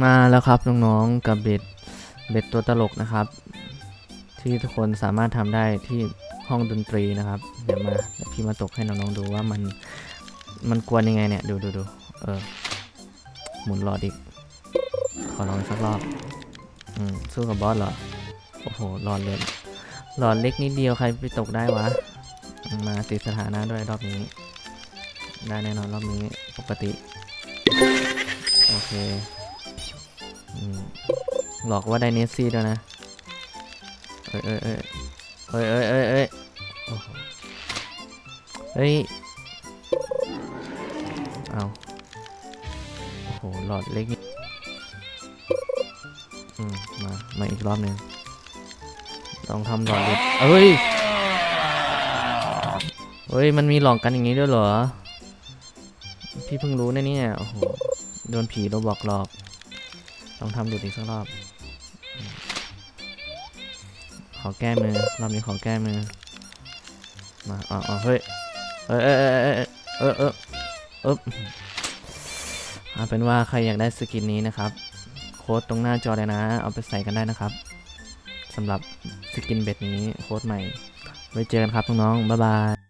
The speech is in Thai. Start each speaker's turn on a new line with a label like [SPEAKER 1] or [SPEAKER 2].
[SPEAKER 1] มาแล้วครับน้องๆกับเบ็ดเบ็ดตัวตลกนะครับ ที่ทุกคนสามารถทำได้ที่ห้องดนตรีนะครับ เดี๋ยวมาเดี๋ยวพี่มาตกให้น้องๆดูว่ามันมันกวนยังไงเนี่ยดูดูดูเออหมุนหลอดอีก ขอลองสักรอบอืมสู้กับบอสเหรอโอ้โหหลอดเล็กหลอดเล็กนิดเดียวใครไปตกได้วะมาติดสถานะด้วยรอบนี้ ได้แน่นอนรอบนี้ปกติ โอเค หลอกว่าได้เนสซี่ด้วยนะ เอ้ยเอ้ยเอ้ยเอ้ยเอ้ยเอ้ยเอ้ยเฮ้ย เอาโอ้โห หลอดเล็กนี่อืม มา มาอีกรอบหนึ่งลองทำหลอดเล็กเอ้ย เฮ้ย มันมีหลอกกันอย่างนี้ด้วยเหรอ พี่เพิ่งรู้นะเนี่ย โอ้โห โดนผีโรบอกหลอก ลองทำดูอีกสักรอบ ขอแก้มือรอบนี้ขอแก้มือ มาอ๋ออ๋อเฮ้ยเออเออเออเออเออเออเออเอาเป็นว่าใครอยากได้สกินนี้นะครับ โค้ดตรงหน้าจอเลยนะ เอาไปใส่กันได้นะครับสำหรับสกินเบ็ดนี้โค้ดใหม่ ไว้เจอกันครับน้องๆบ๊ายบาย